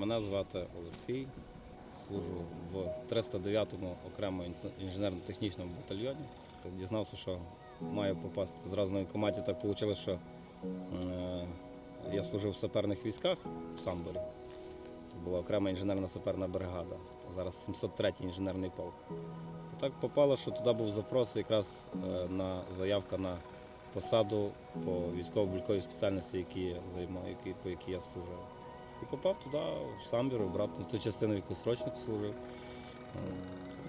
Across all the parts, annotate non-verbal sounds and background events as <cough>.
Мене звати Олексій. Служу в 309-му окремо інженерно-технічному батальйоні. Дізнався, що маю попасти зразу на військкоматі. Так вийшло, що е, я служив в саперних військах в Самборі. Це була окрема інженерна саперна бригада. Зараз 703-й інженерний полк. І так попало, що туди був запрос якраз е, на заявка на посаду по військово-бульковій спеціальності, які я займав, які, по якій я служив. І попав туди, в Самбір, обратно, в ту частину, яку срочник служив.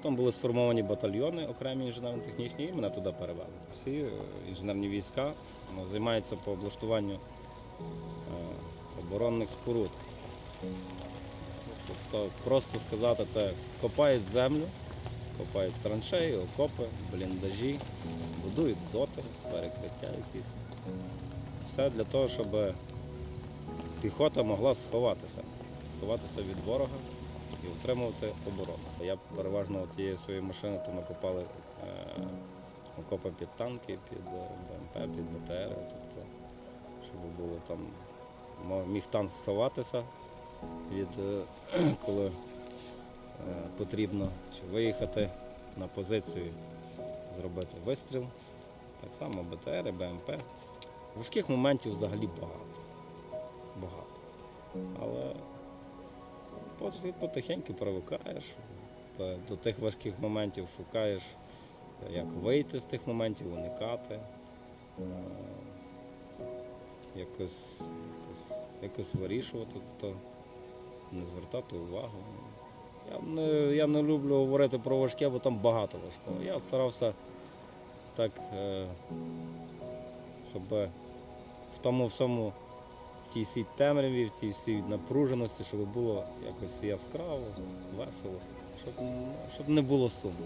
Потім були сформовані батальйони, окремі інженерно-технічні, і мене туди перевели. Всі е, інженерні війська е, займаються по облаштуванню е, оборонних споруд. Тобто просто сказати, це копають землю, копають траншеї, окопи, бліндажі, будують доти, перекриття якісь. Все для того, щоб піхота могла сховатися, сховатися від ворога і утримувати оборону. Я переважно тією своєю машиною то ми копали е, окопи під танки, під е, БМП, під БТР, тобто, щоб було там, міг танк сховатися від е, <clears throat> коли потрібно чи виїхати на позицію, зробити вистріл. Так само БТР, БМП. Важких моментів взагалі багато. Багато. Але потім потихеньку привикаєш до тих важких моментів, шукаєш, е, як вийти з тих моментів, уникати. е, Якось, якось, якось вирішувати то, не звертати увагу. Я не, я не люблю говорити про важке, бо там багато важкого. Я старався так, е, щоб в тому всьому, тій всій темряві, в тій всій напруженості, щоб було якось яскраво, весело, щоб, щоб не було сумно.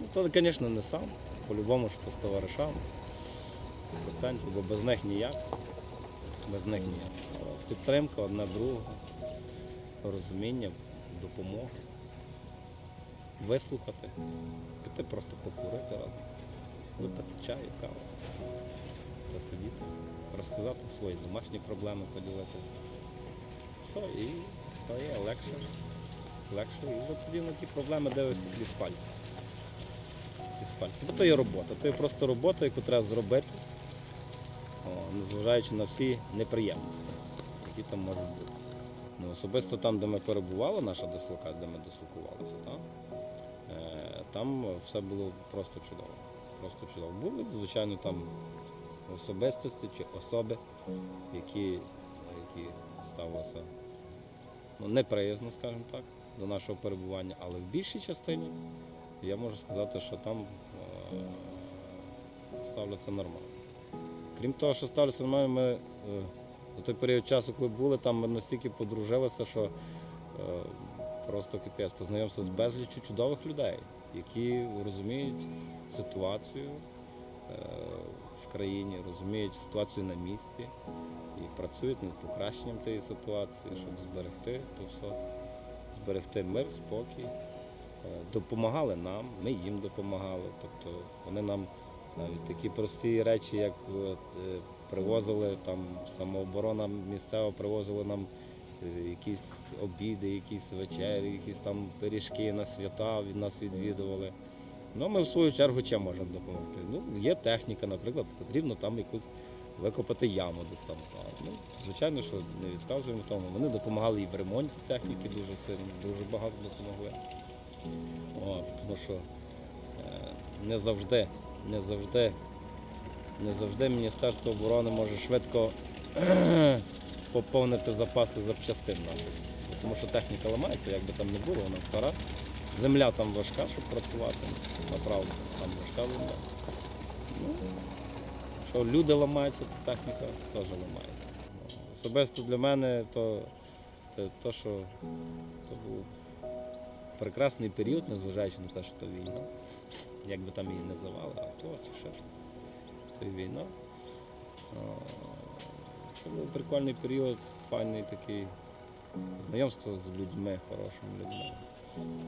Ну, то, звісно, не сам, по-любому, що з товаришами, 100%, бо без них ніяк. Без них ніяк. Підтримка одна другого, розуміння, допомога, вислухати, піти просто покурити разом, випити чаю, каву, посидіти, розказати свої домашні проблеми, поділитися. Все, і стає легше, легше. І вже тоді на ті проблеми дивишся крізь пальці. Крізь пальці. Бо то є робота, то є просто робота, яку треба зробити, о, незважаючи на всі неприємності, які там можуть бути. Ну, особисто там, де ми перебували, наша дислокація, де ми дислокувалися, там, е, там все було просто чудово. Просто чудово. Були, звичайно, там особистості чи особи, які, які ставилися ну, неприязно, скажімо так, до нашого перебування, але в більшій частині я можу сказати, що там е, ставляться нормально. Крім того, що ставляться нормально, ми е, за той період часу, коли були, там ми настільки подружилися, що е, просто капець, познайомився з безліччю чудових людей, які розуміють ситуацію е, в країні, розуміють ситуацію на місці і працюють над покращенням тієї ситуації, щоб зберегти то все, зберегти мир, спокій. Е, Допомагали нам, ми їм допомагали. Тобто вони нам навіть такі прості речі, як е, привозили там самооборона місцева, привозили нам е, якісь обіди, якісь вечері, якісь там пиріжки на свята від нас відвідували. Ну, ми в свою чергу чим можемо допомогти. Ну, є техніка, наприклад, потрібно там якусь викопати яму десь там. Ну, звичайно, що не відказуємо тому. Вони допомагали і в ремонті техніки дуже сильно, дуже багато допомогли. О, тому що е, не завжди, не завжди, не завжди Міністерство оборони може швидко <clears throat> поповнити запаси запчастин наших. Тому що техніка ламається, як би там не було, вона стара. Земля там важка, щоб працювати. Направду, там важка земля. Ну, що люди ламаються, то техніка теж ламається. Особисто для мене то це те, що то був прекрасний період, незважаючи на те, що то війна. Як би там її називали, АТО чи ще щось. То і війна. Це був прикольний період, файний такий знайомство з людьми, хорошими людьми.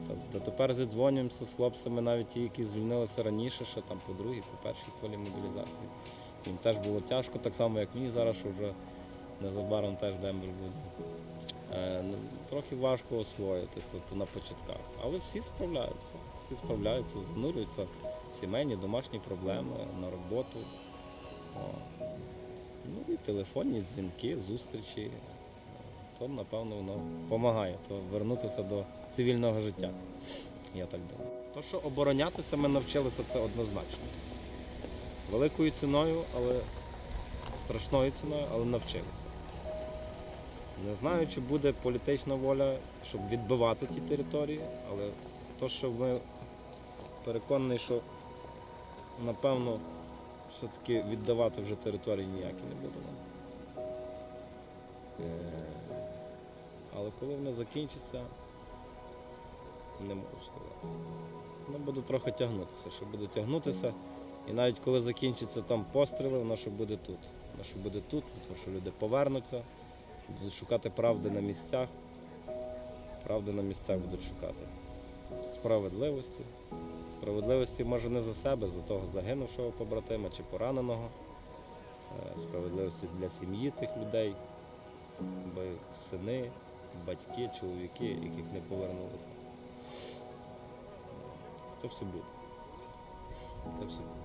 Тобто тепер зідзвонюємося з хлопцями, навіть ті, які звільнилися раніше, ще там по другій, по першій хвилі мобілізації. Їм теж було тяжко, так само, як мені зараз, що вже незабаром теж дембель буде. трохи важко освоїтися на початках. Але всі справляються. Всі справляються, занурюються в сімейні, домашні проблеми, на роботу. О. Ну і телефонні дзвінки, зустрічі. То, напевно, воно допомагає то вернутися до цивільного життя. Я так думаю. То, що оборонятися ми навчилися, це однозначно. Великою ціною, але страшною ціною, але навчилися. Не знаю, чи буде політична воля, щоб відбивати ті території, але то, що ми переконані, що напевно все-таки віддавати вже території ніякі не будемо. Але коли вони закінчаться, не можу сказати. Воно буде трохи тягнутися, ще буде тягнутися. І навіть коли закінчаться там постріли, воно ще буде тут. Воно ще буде тут, тому що люди повернуться, будуть шукати правди на місцях. Правди на місцях будуть шукати. Справедливості. Справедливості може не за себе, за того загинувшого побратима чи пораненого. Е, Справедливості для сім'ї тих людей, бо сини, батьки, чоловіки, яких не повернулися. Це все буде. Це все буде.